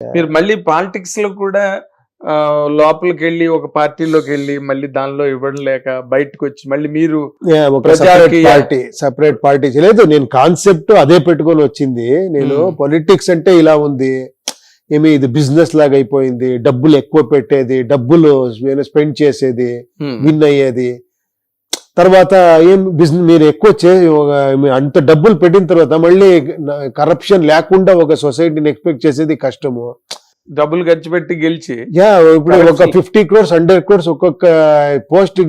మీరు మళ్ళీ పాలిటిక్స్లో కూడా లోపలికి వెళ్ళి ఒక పార్టీలోకి వెళ్ళి మళ్ళీ దానిలో ఇవ్వడం లేక బయటకు వచ్చి మళ్ళీ మీరు పార్టీ సెపరేట్ పార్టీ లేదు నేను కాన్సెప్ట్ అదే పెట్టుకొని వచ్చింది. నేను Hmm. పొలిటిక్స్ అంటే ఇలా ఉంది. ఏమి ఇది బిజినెస్ లాగా అయిపోయింది డబ్బులు ఎక్కువ పెట్టేది డబ్బులు స్పెండ్ చేసేది విన్ అయ్యేది. తర్వాత ఏం బిజినెస్ మీరు ఎక్కువ చే అంత డబ్బులు పెట్టిన తర్వాత మళ్ళీ కరప్షన్ లేకుండా ఒక సొసైటీని ఎక్స్పెక్ట్ చేసేది కష్టము. డబ్బులు ఖర్చు పెట్టి గెలిచి. యా ఇప్పుడు ఒక. ఫిఫ్టీ క్రోర్స్ హండ్రెడ్ క్రోర్స్ ఒక్కొక్క పోస్ట్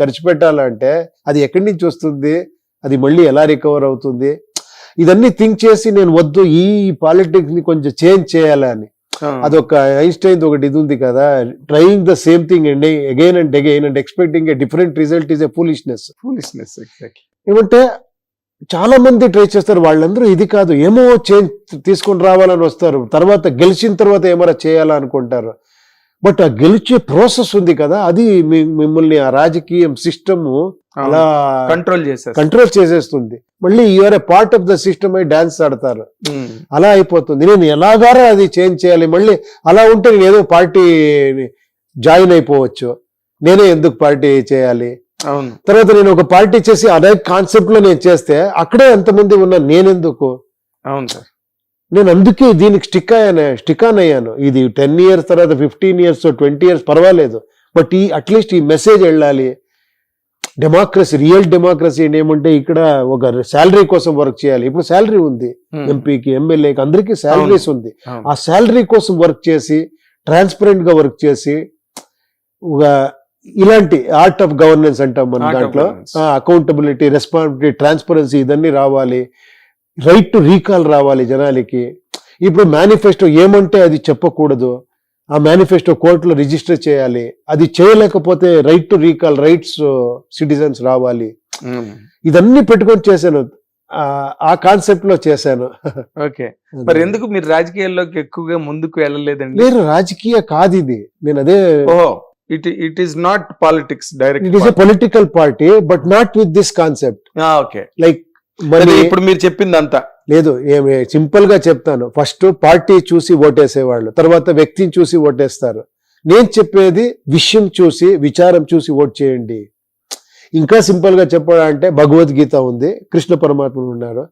ఖర్చు పెట్టాలంటే అది ఎక్కడి నుంచి వస్తుంది? అది మళ్ళీ ఎలా రికవర్ అవుతుంది? ఇదన్నీ థింక్ చేసి నేను వద్దు ఈ పాలిటిక్స్ని కొంచెం చేంజ్ చేయాలని అదొక ఐన్స్టైన్ ఒకటి ఇది ఉంది కదా trying the same thing and again and again and expecting a different result is a foolishness exactly. ఏమంటే చాలా మంది ట్రై చేస్తారు వాళ్ళందరూ ఇది కాదు ఏమో చేంజ్ తీసుకొని రావాలని వస్తారు తర్వాత గెలిచిన తర్వాత ఏమైనా చేయాలా అనుకుంటారు బట్ ఆ గెలిచే ప్రాసెస్ ఉంది కదా అది మిమ్మల్ని ఆ రాజకీయం సిస్టమ్ అలా కంట్రోల్ చేశారు కంట్రోల్ చేసేస్తుంది. మళ్ళీ you're a part of the system అయి డాన్స్ ఆడతారు. హ్మ్, అలా అయిపోతుంది. నేను ఎలాగారా అది చేంజ్ చేయాలి? మళ్ళీ అలా ఉంటే నేను ఏదో పార్టీ జాయిన్ అయిపోవచ్చు. నేనే ఎందుకు పార్టీ చేయాలి? అవును. తర్వాత నేను ఒక పార్టీ చేసి అదే కాన్సెప్ట్లో నేను చేస్తే అక్కడే ఎంతమంది ఉన్నా నేనెందుకు? అవును సార్. నేను అందుకే దీనికి స్టిక్ అయ్యాను స్టిక్ ఆన్ అయ్యాను. ఇది టెన్ ఇయర్స్ తర్వాత ఫిఫ్టీన్ ఇయర్స్ ట్వంటీ ఇయర్స్ పర్వాలేదు. బట్ ఈ అట్లీస్ట్ ఈ మెసేజ్ వెళ్ళాలి. డెమోక్రసీ రియల్ డెమోక్రసీ ఏమంటే ఇక్కడ ఒక శాలరీ కోసం వర్క్ చేయాలి. ఇప్పుడు శాలరీ ఉంది. ఎంపీకి ఎమ్మెల్యేకి అందరికీ శాలరీస్ ఉంది. ఆ శాలరీ కోసం వర్క్ చేసి ట్రాన్స్పరెంట్గా వర్క్ చేసి ఒక ఇలాంటి ఆర్ట్ ఆఫ్ గవర్నెన్స్ అంటాం మన దాంట్లో. అకౌంటబిలిటీ రెస్పాన్సిబిలిటీ ట్రాన్స్పరెన్సీ ఇదన్నీ రావాలి. రైట్ టు రీకాల్ రావాలి జనాలకి. ఇప్పుడు మేనిఫెస్టో ఏమంటే అది చెప్పకూడదు. ఆ మేనిఫెస్టో కోర్టులో రిజిస్టర్ చేయాలి. అది చేయలేకపోతే right to recall rights citizens రావాలి. హ్మ్, ఇదన్నీ పెట్టుకొని చేశాను. ఆ- కాన్సెప్ట్లో చేశాను. ఓకే మరి ఎందుకు మీరు రాజకీయాల్లోకి ఎక్కువగా ముందుకు వెళ్ళలేదండి? లేదు రాజకీయ కాదు ఇది. నేను అదే it it is not politics it is a direct political party but not with this concept okay like మరి ఇప్పుడు మీరు చెప్పింది అంతా లేదు సింపుల్గా చెప్తాను. ఫస్ట్ పార్టీ చూసి ఓటేసేవాళ్ళు తర్వాత వ్యక్తిని చూసి ఓటేస్తారు. నేను చెప్పేది విషయం చూసి విచారం చూసి ఓట్ చేయండి. ఇంకా సింపుల్గా చెప్పాలంటే భగవద్గీత ఉంది కృష్ణ పరమాత్ములు ఉన్నారు.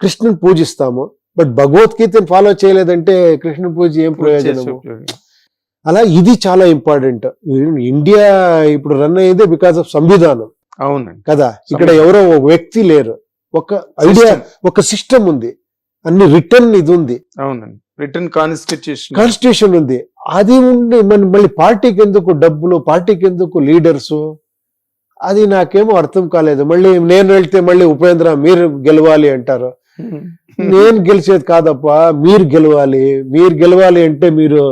కృష్ణుని పూజిస్తాము బట్ భగవద్గీతను ఫాలో చేయలేదంటే కృష్ణ పూజ ఏం ప్రయోజనము? అలా ఇది చాలా ఇంపార్టెంట్. ఇండియా ఇప్పుడు రన్ అయ్యేదే బికాస్ ఆఫ్ సంవిధానం. అవునండి. కదా? ఇక్కడ ఎవరో ఒక వ్యక్తి లేరు. ఒక ఐడియా. ఒక సిస్టమ్ ఉంది. అన్ని రిటర్న్ ఇది ఉంది. అవునండి. రిటర్న్ కాన్స్టిట్యూషన్ కాన్స్టిట్యూషన్ ఉంది. అది ఉండి మన మళ్ళీ పార్టీకి ఎందుకు డబ్బులు పార్టీకి ఎందుకు లీడర్స్ అది నాకేమో అర్థం కాలేదు. మళ్ళీ నేను వెళ్తే మళ్ళీ ఉపేంద్ర మీరు గెలవాలి అంటారు. నేను గెలిచేది కాదప్పా మీరు గెలవాలి. మీరు గెలవాలి అంటే మీరు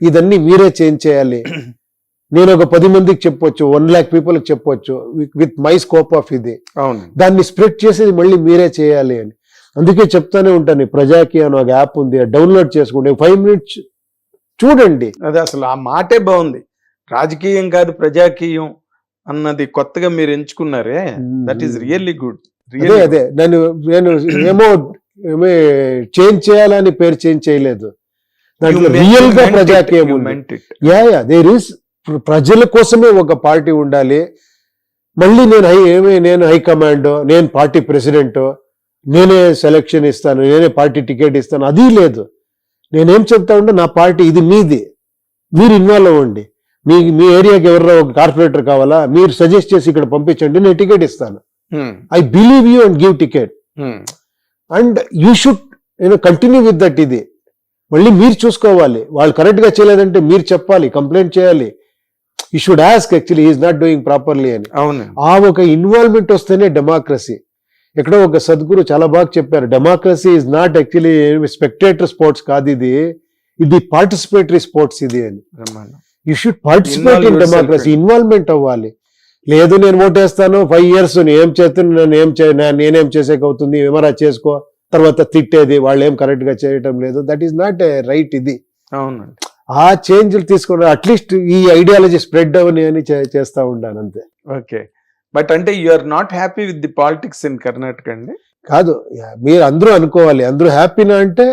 ఇదన్నీ మీరే చేంజ్ చేయాలి. నేను ఒక పది మందికి చెప్పొచ్చు వన్ ల్యాక్ పీపుల్ చెప్పొచ్చు విత్ మై స్కోప్ ఆఫ్ ఇది. అవును. దాన్ని స్ప్రెడ్ చేసేది మళ్ళీ మీరే చేయాలి అని. అందుకే చెప్తానే ఉంటాను ప్రజాకి అని ఒక యాప్ ఉంది డౌన్లోడ్ చేసుకోండి ఫైవ్ మినిట్స్ చూడండి. అదే అసలు ఆ మాటే బాగుంది. రాజకీయం కాదు ప్రజాకీయం అన్నది కొత్తగా మీరు ఎంచుకున్నారే దట్ ఈస్ రియల్లీ గుడ్ అదే అదే. నేను నేను ఏమో ఏమో చేంజ్ చేయాలని పేరు చేంజ్ చేయలేదు. దాంట్లో రియల్గా ప్రజాకీయం యా యా దేర్ ఈస్ ప్రజల కోసమే ఒక పార్టీ ఉండాలి. మళ్ళీ నేను హై ఏమే నేను హైకమాండ్ నేను పార్టీ ప్రెసిడెంట్ నేనే సెలక్షన్ ఇస్తాను నేనే పార్టీ టికెట్ ఇస్తాను అది లేదు. నేనేం చెప్తా ఉంటే నా పార్టీ ఇది మీది. మీరు ఇన్వాల్వ్ అవ్వండి. మీ మీ ఏరియాకి ఎవరో ఒక కార్పొరేటర్ కావాలా మీరు సజెస్ట్ చేసి ఇక్కడ పంపించండి నేను టికెట్ ఇస్తాను. I believe you and give ticket. And you should నేను కంటిన్యూ విత్ దట్ ఇది. మళ్ళీ మీరు చూసుకోవాలి. వాళ్ళు కరెక్ట్గా చేయలేదంటే మీరు చెప్పాలి కంప్లైంట్ చేయాలి. You should ask actually is not doing properly అని. అవును. ఆ ఒక ఇన్వాల్వ్మెంట్ వస్తేనే డెమోక్రసీ ఎక్కడో ఒక సద్గురు చాలా బాగా చెప్పారు democracy is not actually spectator sports కాదు ఇది ఇది పార్టిసిపేటరీ స్పోర్ట్స్ ఇది అని. You should participate in democracy involvement అవ్వాలి. లేదు నేను ఓటేస్తాను ఫైవ్ ఇయర్స్ ఏం చేస్తాను నేను ఏం చే నేనేం చేసేక అవుతుంది ఏమరా చేసుకో తర్వాత తిట్టేది వాళ్ళు ఏం కరెక్ట్గా చేయటం లేదు. That is not a right ఇది. అవునండి. ఆ చేంజ్లు తీసుకుని అట్లీస్ట్ ఈ ఐడియాలజీ స్ప్రెడ్ అవని అని చేస్తా ఉండాను అంతే. ఓకే. బట్ అంటే you are not happy with the politics in Karnataka అండి? కాదు మీరు అందరూ అనుకోవాలి. అందరూ హ్యాపీనా అంటే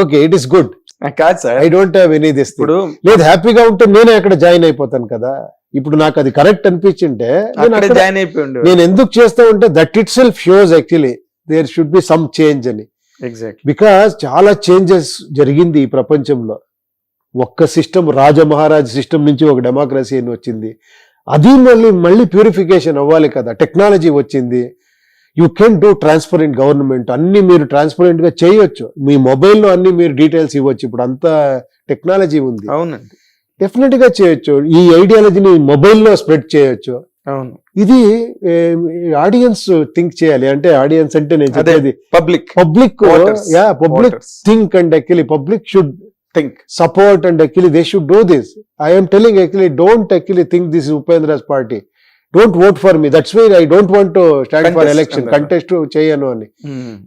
ఓకే ఇట్ ఇస్ గుడ్ కాదు sir. I don't have any this ఇప్పుడు లేదు హ్యాపీగా ఉంటే నేనే అక్కడ జాయిన్ అయిపోతాను కదా. ఇప్పుడు నాకు అది కరెక్ట్ అనిపించింటే జాయిన్ అయిపోయిండు నేను ఎందుకు చేస్తా ఉంటే that it self shows actually there should be some change అని. ఎగ్జాక్ట్ బికాస్ చాలా చేంజెస్ జరిగింది ఈ ప్రపంచంలో. ఒక్క సిస్టమ్ రాజ మహారాజ్ సిస్టమ్ నుంచి ఒక డెమోక్రసీ అని వచ్చింది. అది మళ్ళీ మళ్ళీ ప్యూరిఫికేషన్ అవ్వాలి కదా. టెక్నాలజీ వచ్చింది. You can do transparent government. అన్ని మీరు ట్రాన్స్పరెంట్గా చేయొచ్చు. మీ మొబైల్లో అన్ని మీరు డీటెయిల్స్ ఇవ్వచ్చు. ఇప్పుడు అంతా టెక్నాలజీ ఉంది. అవునండి. డెఫినెట్గా చేయొచ్చు. ఈ ఐడియాలజీని మొబైల్లో స్ప్రెడ్ చేయొచ్చు. అవును. ఇది ఆడియన్స్ థింక్ చేయాలి. అంటే ఆడియన్స్ అంటే నేను. చెప్పేది public. Public. Yeah public think and actually public should think support and actually they should do this. I am telling actually don't actually think this is Upendra's party. Don't vote for me. That's why I don't want to stand for Contest election. అన్నారు. Contest చేయను అని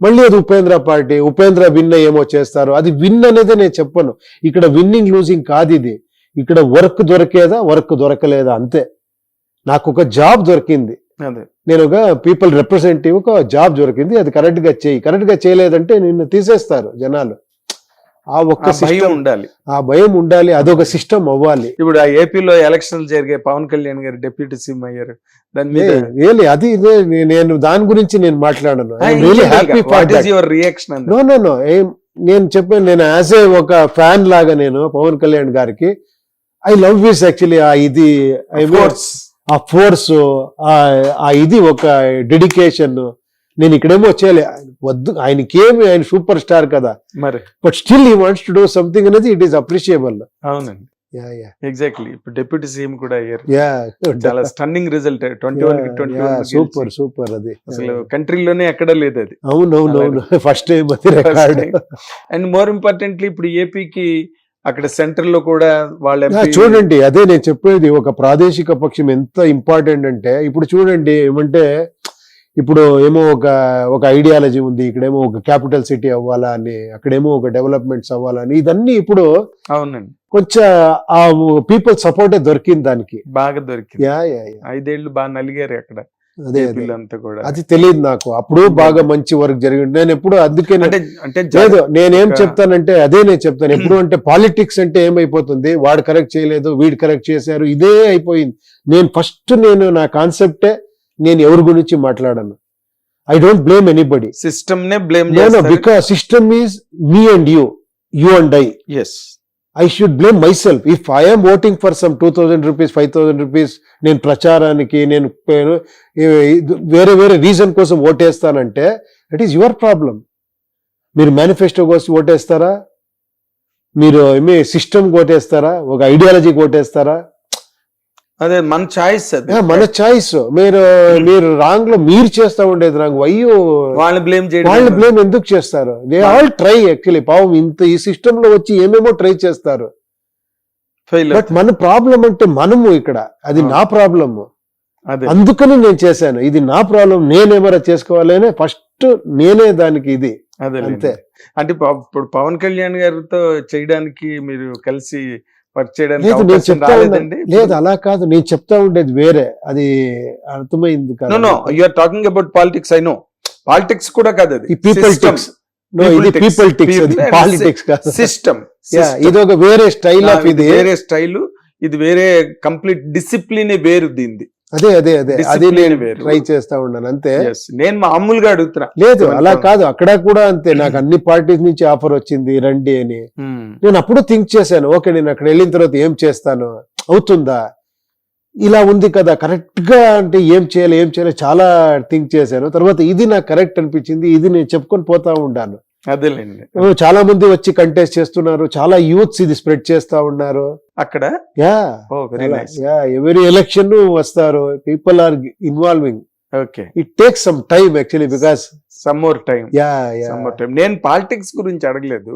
మళ్ళీ అది Upendra party Upendra win ఏమో చేస్తారు అది win అనేది నేను చెప్పను ఇక్కడ విన్నింగ్ లూజింగ్ కాదు ఇది ఇక్కడ వర్క్ దొరికేదా వర్క్ దొరకలేదా అంతే నాకు ఒక జాబ్ దొరికింది అదే నేను ఒక పీపుల్ రిప్రజెంటేటివ్ ఒక జాబ్ దొరికింది అది కరెక్ట్గా చేయి కరెక్ట్గా చేయలేదంటే నిన్ను తీసేస్తారు జనాలు ఆ ఒక్క సిస్టమ్ ఉండాలి. ఆ భయం ఉండాలి అదొక సిస్టమ్ అవ్వాలి. ఇప్పుడు ఆ ఏపీలో ఎలక్షన్లు జరిగే పవన్ కళ్యాణ్ గారు డిప్యూటీ సీఎం అయ్యారు. దాని మీద రియలీ అది నేను దాని గురించి నేను మాట్లాడను. రియాక్షన్ నో నో నో నేను చెప్పాను నేను యాజ్ ఏ ఒక ఫ్యాన్ లాగా నేను పవన్ కళ్యాణ్ గారికి ఐ లవ్ దిస్ యాక్చువల్లీ ఆ ఇది I mean, ఆ ఫోర్స్ ఆ ఇది ఒక డెడికేషన్ నేను ఇక్కడేమో చేయలే వద్దు ఆయనకేమి ఆయన సూపర్ స్టార్ కదా. మరి. But still he wants to do something అనేది ఇట్ ఈస్ అప్రిషియబుల్ అవునండి. ఎగ్జాక్ట్లీ ఇప్పుడు డిప్యూటీ సీఎం కూడా అయ్యారు. యా చాలా stunning result twenty one twenty super super అది. అసలు కంట్రీలోనే ఎక్కడ లేదు అది. అవునవును అవును ఫస్ట్ టైం అది రికార్డ్ అండ్ మోర్ ఇంపార్టెంట్లీ ఇప్పుడు ఏపీకి అక్కడ సెంటర్లో కూడా వాళ్ళ చూడండి అదే నేను చెప్పేది. ఒక ప్రాదేశిక పక్షం ఎంత ఇంపార్టెంట్ అంటే ఇప్పుడు చూడండి ఏమంటే ఇప్పుడు ఏమో ఒక ఒక ఐడియాలజీ ఉంది ఇక్కడేమో ఒక క్యాపిటల్ సిటీ అవ్వాలా అని అక్కడేమో ఒక డెవలప్మెంట్స్ అవ్వాలని ఇదన్నీ ఇప్పుడు అవునండి. కొంచెం ఆ పీపుల్ సపోర్టే దొరికింది దానికి. బాగా దొరికింది. ఐదేళ్ళు బాగా నలిగారు అక్కడ అదే కూడా. అది తెలియదు నాకు. అప్పుడు బాగా మంచి వర్క్ జరిగింది నేను ఎప్పుడు అందుకే అంటే లేదు నేనేం చెప్తానంటే అదే నేను చెప్తాను. ఎప్పుడు అంటే పాలిటిక్స్ అంటే ఏమైపోతుంది? వాడు కరెక్ట్ చేయలేదు వీడు కరెక్ట్ చేశారు ఇదే అయిపోయింది. నేను ఫస్ట్ నేను నా కాన్సెప్టే నేను ఎవరి గురించి మాట్లాడను. I don't blame anybody system నే blame because system is me and you you and I yes I should blame myself if I'm voting for some two thousand rupees five thousand rupees నేను ప్రచారానికి నేను వేరే వేరే reason కోసం ఓటేస్తానంటే it is your problem మీరు manifesto కోసం ఓటేస్తారా? మీరు మీ సిస్టమ్ ఓటేస్తారా? ఒక ఐడియాలజీకి ఓటేస్తారా? అదే మన చాయిస్ మన చాయిస్ మీరు మీరు రాంగ్లో మీరు చేస్తా ఉండేది రాంగ్ వయ్యో వాళ్ళని బ్లేమ్ వాళ్ళు చేయడం బ్లేమ్ ఎందుకు చేస్తారు? దే ఆల్ ట్రై యాక్చువల్లీ పాపం ఇంత ఈ సిస్టమ్లో వచ్చి ఏమేమో ట్రై చేస్తారు. బట్ మన ప్రాబ్లం అంటే మనము ఇక్కడ. అది. నా ప్రాబ్లమ్ అదే. అందుకని నేను చేశాను. ఇది నా ప్రాబ్లం నేనేమరా చేసుకోవాలనే ఫస్ట్ నేనే దానికి ఇది. అదే అంతే. అంటే ఇప్పుడు పవన్ కళ్యాణ్ గారితో చేయడానికి మీరు కలిసి లేదు నేను చెప్తా అలా కాదు. నేను చెప్తా ఉండేది వేరే. అది అర్థమైంది నో నో కాదు you are talking about politics I no politics కూడా కాదు అది. పీపుల్ టిక్స్ నో ఇది పీపుల్. టిక్స్ అది. పాలిటిక్స్ కాదు. సిస్టమ్ Yeah, ఇది ఒక వేరే స్టైల్ ఆఫ్ ఇది. వేరే స్టైల్ ఇది వేరే కంప్లీట్ డిసిప్లిన్ వేరు దీనిది. అదే అదే అదే. అది నేను. ట్రై చేస్తా ఉన్నాను అంతే. నేను మామూలుగా అడుగుతున్నా. లేదు అలా కాదు. అక్కడ కూడా అంతే. నాకు అన్ని పార్టీస్ నుంచి ఆఫర్ వచ్చింది రండి అని. Hmm. నేను అప్పుడు థింక్ చేశాను. ఓకే నేను అక్కడ వెళ్ళిన తర్వాత ఏం చేస్తాను? అవుతుందా? ఇలా ఉంది కదా. కరెక్ట్గా అంటే ఏం చేయాలి ఏం చేయాలి చాలా థింక్ చేశాను. తర్వాత ఇది నాకు కరెక్ట్ అనిపించింది ఇది నేను చెప్పుకొని పోతా ఉండాను. అదేలేండి. చాలా మంది వచ్చి కంటెస్ట్ చేస్తున్నారు. చాలా యూత్స్ ఇది స్ప్రెడ్ చేస్తా ఉన్నారు. అక్కడ? యా. యా ఎవరి ఎలక్షన్ వస్తారు. People are involving okay. It takes some time actually because some more time yeah yeah. Time నేను పాలిటిక్స్ గురించి అడగలేదు.